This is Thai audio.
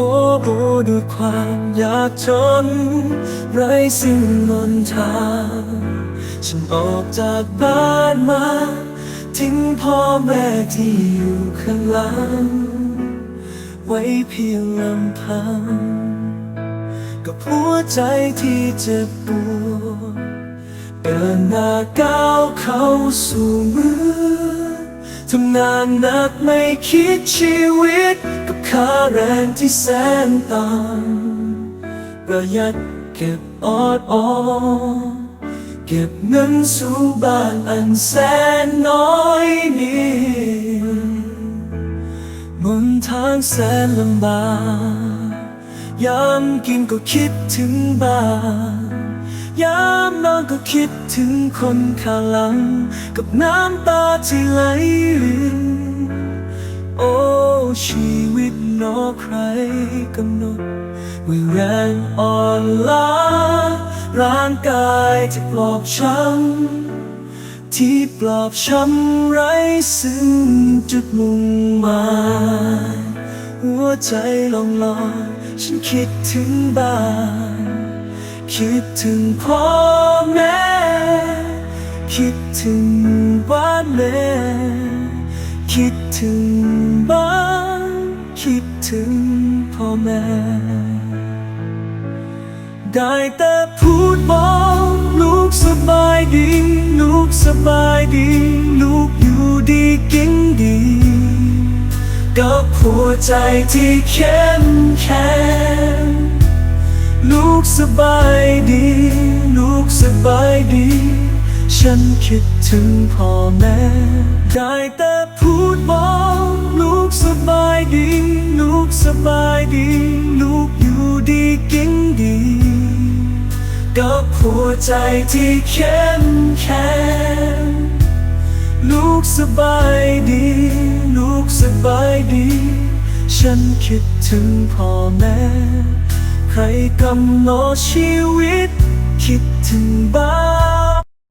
โอ้โอ้ด้วยความยากจน ไร้สิ่งนนทางฉันออกจากบ้านมา ทิ้งพ่อแม่ที่อยู่ข้างหลัง ไว้เพียงลำพัง กับหัวใจที่เจ็บปวดเดินหน้าก้าวเข้าสู่มือทำงานหนักไม่คิดชีวิต ค่าแรงที่แสนต่ำประหยัดเก็บออดออเก็บเงินสู่บ้านอันแสนน้อยนิดบนทางแสนลำบากยามกินก็คิดถึงบ้านยามนอนก็คิดถึงคนข้างหลัง กับน้ำตาที่ไหลรินโอ้ ชีวิตนอใครกำหนดวิแรงอ่อนล้าร่างกายที่ปลอบช้ำที่ปลอบช้ำไร้ซึ่งจุดมุ่งหมายหัวใจลองลอยฉันคิดถึงบ้าน คิดถึงพ่อแม่ คิดถึงบ้านแม่คิดถึงบ้าน คิดถึงพ่อแม่ ได้แต่พูดบอกลูกสบายดี ลูกสบายดี ลูกอยู่ดีกินดี กับหัวใจที่เข้มแข็งลูกสบายดี ลูกสบายดี ฉันคิดถึงพ่อแม่ ได้แต่พูด บายดี ลูกอยู่ดีกินดี กับหัวใจที่เข้มแข็งลูกสบายดี ลูกสบายดี ฉันคิดถึงพ่อแม่ ใครกำหนดชีวิต คิดถึงบ้าน